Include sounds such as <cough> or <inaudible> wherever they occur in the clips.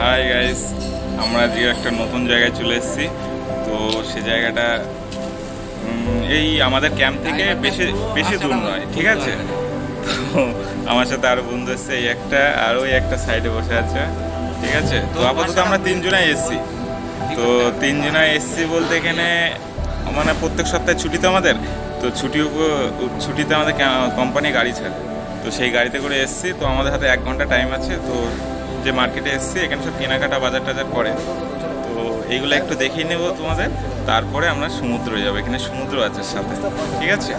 Hi guys আমরা আজকে একটা নতুন জায়গায় চলে এসেছি। তো সে জায়গাটা এই আমাদের ক্যাম্প থেকে বেশি বেশি দূর নয় ঠিক আছে? তো আমার সাথে আরও বন্ধু এসছে এই একটা আর ওই একটা সাইডে বসে আছে ঠিক আছে? তো আপাতত আমরা তিনজনাই এসেছি। তো তিনজনাই এসেছি বলতে এখানে মানে প্রত্যেক সপ্তাহে ছুটি তো আমাদের তো ছুটি ছুটিতে আমাদের কোম্পানি গাড়ি ছাড়ে। তো সেই গাড়িতে করে এসেছি তো আমাদের হাতে এক ঘণ্টা টাইম আছে তো যে মার্কেটে এসেছি, এখানে সব কেনাকাটা বাজার টাজার করে। তো এইগুলো একটু দেখিয়ে নেব তোমাদের। তারপরে আমরা সমুদ্রে যাব। এখানে সমুদ্র আছে সাথে। ঠিক আছে?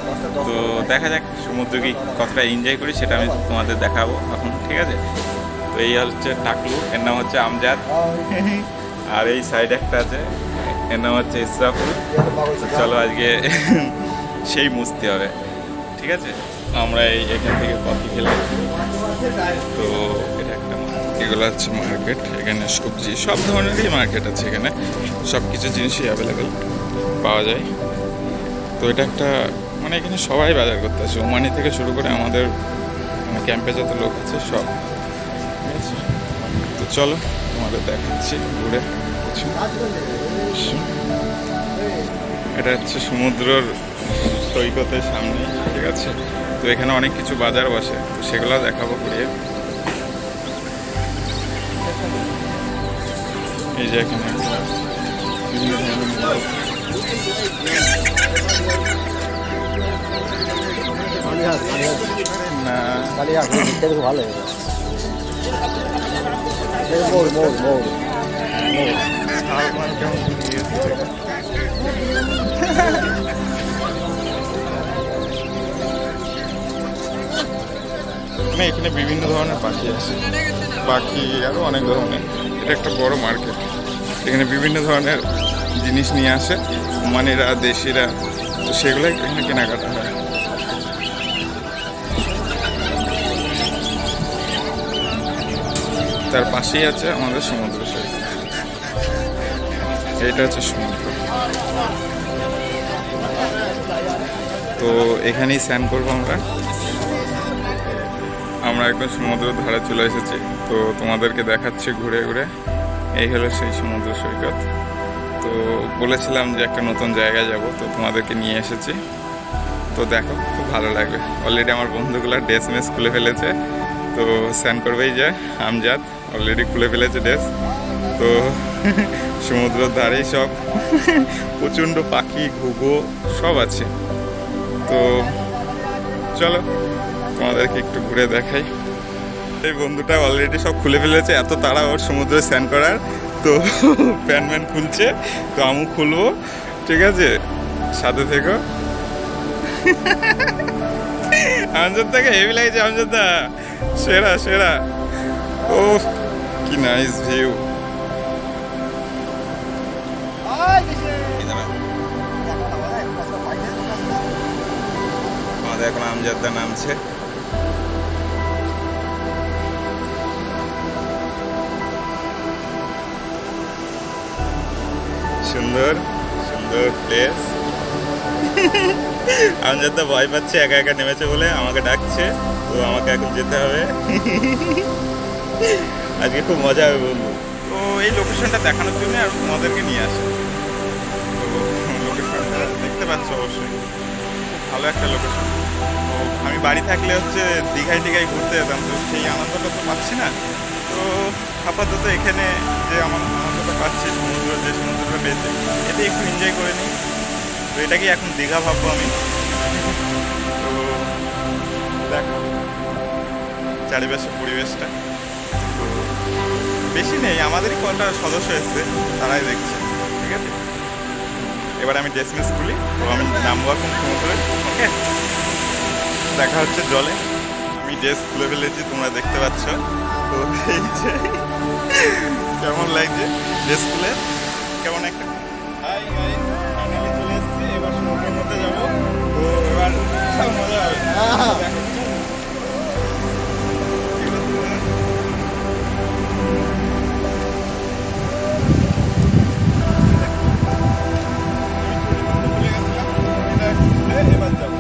তো দেখা যাক সমুদ্র কি কতটা এনজয় করি, সেটা আমি তোমাদের দেখাবো এখন। ঠিক আছে? তো এই হচ্ছে টাকলু, এর নাম হচ্ছে আমজাদ। আর এই সাইড একটা আছে, এর নাম হচ্ছে ইসরাফুল। চলো আজকে সেই মুছতে হবে। ঠিক আছে? আমরা এই এখান থেকে কফি খেলাম তো। এগুলো হচ্ছে মার্কেট এখানে সবজি, সব ধরনেরই মার্কেট আছে এখানে। সব কিছু জিনিসই অ্যাভেলেবেল পাওয়া যায়। তো এটা একটা মানে এখানে সবাই বাজার করতে আসে। ওমানি থেকে শুরু করে আমাদের মানে ক্যাম্পে যত লোক আছে, সব। তো চলো, তোমাদের দেখাচ্ছি ঘুরে। এটা হচ্ছে সমুদ্রর সৈকতের সামনে, ঠিক আছে? তো এখানে অনেক কিছু বাজার বসে। তো সেগুলো দেখাবো ঘুরিয়ে। এই যে এখানে বিভিন্ন ধরনের খুব ভালো মানে এখানে বিভিন্ন ধরনের পাখি আছে। পাখি আরও অনেক ধরনের। এটা একটা বড় মার্কেট। এখানে বিভিন্ন ধরনের জিনিস নিয়ে আসে। ওমানিরা দেশিরা, তো সেগুলোই এখানে কেনাকাটা হয়। তার পাশেই আছে আমাদের সমুদ্র সৈকত। এটা হচ্ছে সমুদ্র। তো এখানেই স্নান করব আমরা। আমরা একদম সমুদ্রের ধারে চলে এসেছি। তো তোমাদেরকে দেখাচ্ছি ঘুরে ঘুরে। এই হলো সেই সমুদ্র সৈকত। তো বলেছিলাম যে একটা নতুন জায়গায় যাব, তো তোমাদেরকে নিয়ে এসেছি। তো দেখো, খুব ভালো লাগবে অলরেডি আমার বন্ধুগুলো ড্রেস মেস খুলে ফেলেছে। তো স্নান করবেই যে, আমজাদ অলরেডি খুলে ফেলেছে ড্রেস। তো <laughs> সমুদ্রের ধারেই সব। <laughs> প্রচণ্ড পাখি, ঘুঘো, সব আছে। তো চলো তোমাদেরকে একটু ঘুরে দেখাই। এই বন্ধুটা অলরেডি সব খুলে ফেলেছে, এত তাড়া ওর সমুদ্রে স্নান করার। তো <laughs> প্যান্ট ম্যান খুলছে, তো আমু খুলবো, ঠিক আছে? সাথে থেকো। <laughs> থেকে হেভি লাগছে আমজাদা সেরা সেরা। ও কি নাইস ভিউ এখন আমজাদা নামছে। সুন্দর সুন্দর প্লেস <laughs> আমজাদা ভয় পাচ্ছে একা একা নেমেছে বলে আমাকে ডাকছে তো আমাকে এখন যেতে হবে। <laughs> আজকে খুব মজা হবে বলব তো এই লোকেশনটা দেখানোর জন্য আর তোমাদেরকে নিয়ে আসে। তো লোকেশনটা দেখতে পাচ্ছ অবশ্যই। খুব ভালো একটা লোকেশন তো আমি বাড়ি থাকলে হচ্ছে দীঘায় টিঘায় ঘুরতে যেতাম তো সেই আনন্দটা তো পাচ্ছি না। তো আপাতত এখানে যে আমার আনন্দটা পাচ্ছি সমুদ্র যে সমুদ্রটা পেয়েছে। এতে একটু এনজয় করে নিই তো এটাকেই এখন দীঘা ভাববো আমি। তো দেখো, চারিপাশের পরিবেশটা। তো বেশি নেই, আমাদেরই কটা সদস্য এসছে, তারাই দেখছে, ঠিক আছে? এবার আমি ড্রেস মিস খুলি, তো আমি নামবো এখন সমুদ্রে ওকে? দেখা হচ্ছে জলে। আমি ড্রেস খুলে ফেলেছি, তোমরা দেখতে পাচ্ছ। তো এই যে কেমন লাগছে? ড্রেস খুলে কেমন একটা? হাই গাইস ফাইনালি চলে এসেছি এবার সমুদ্রের মধ্যে যাব। তো এবার মজা হবে। দেখো।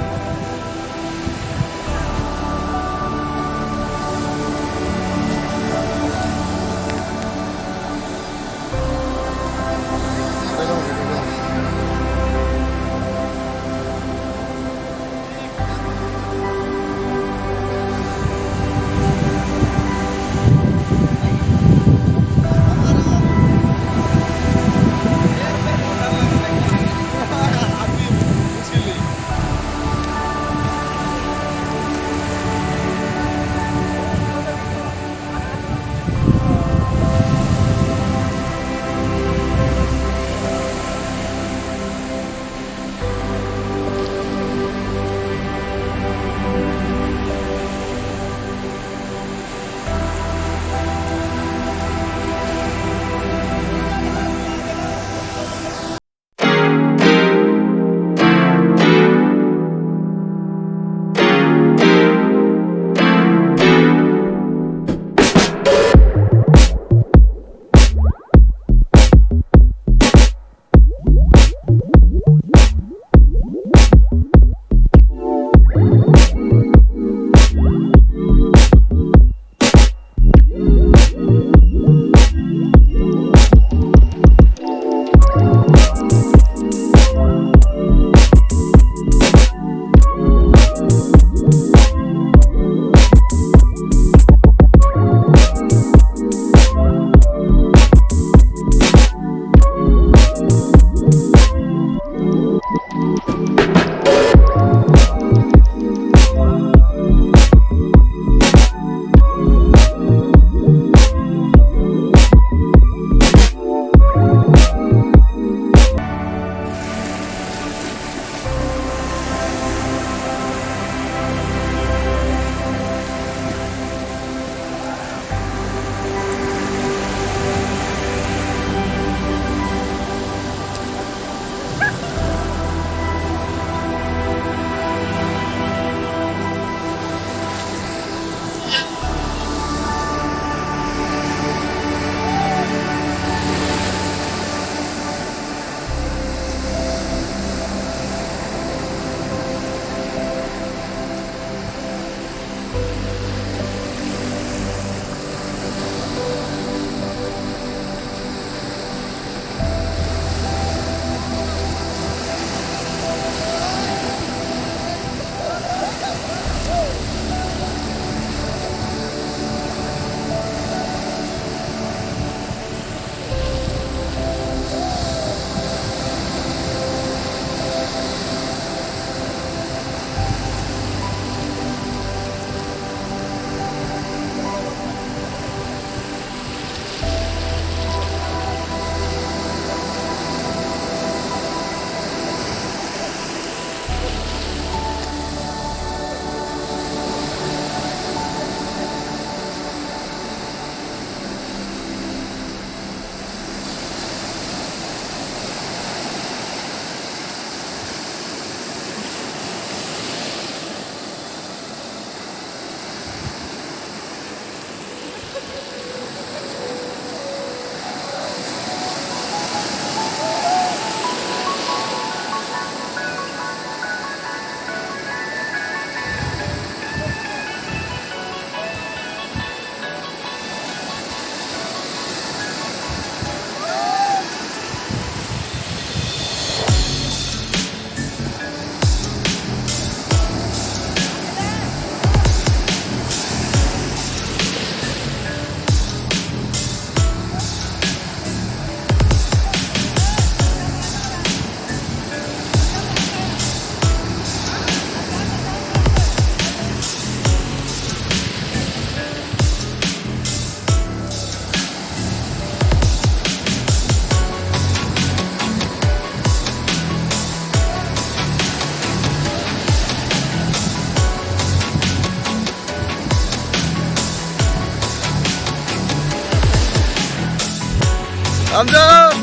আমজাদ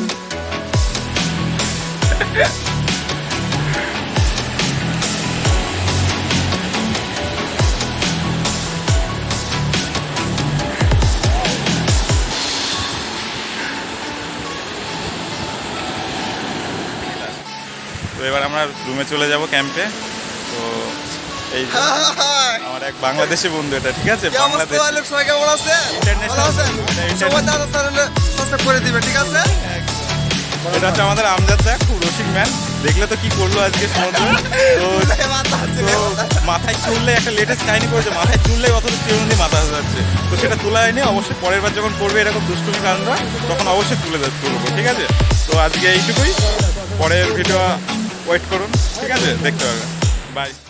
তো এবার আমরা রুমে চলে যাব ক্যাম্পে তো এই আমার এক বাংলাদেশি বন্ধু এটা ঠিক আছে বাংলাদেশ? সবাই ঠিক আছে এটা হচ্ছে আমাদের আমজাদ দা খুব রসিক ম্যান দেখলে তো কি করল আজকে সমুদ্র তো মাথায় চুললে একটা লেটেস্ট কাহিনী করেছে মাথায় চুললে অত চিরুনি মাথা যাচ্ছে তো সেটা তোলা হয়নি অবশ্যই পরের বার যখন করবে এরকম দুষ্টুমি কাণ্ড তখন অবশ্যই তুলে তুলবো ঠিক আছে তো আজকে এইটুকুই পরের ভিডিও ওয়েট করুন ঠিক আছে দেখতে পাবেন বাই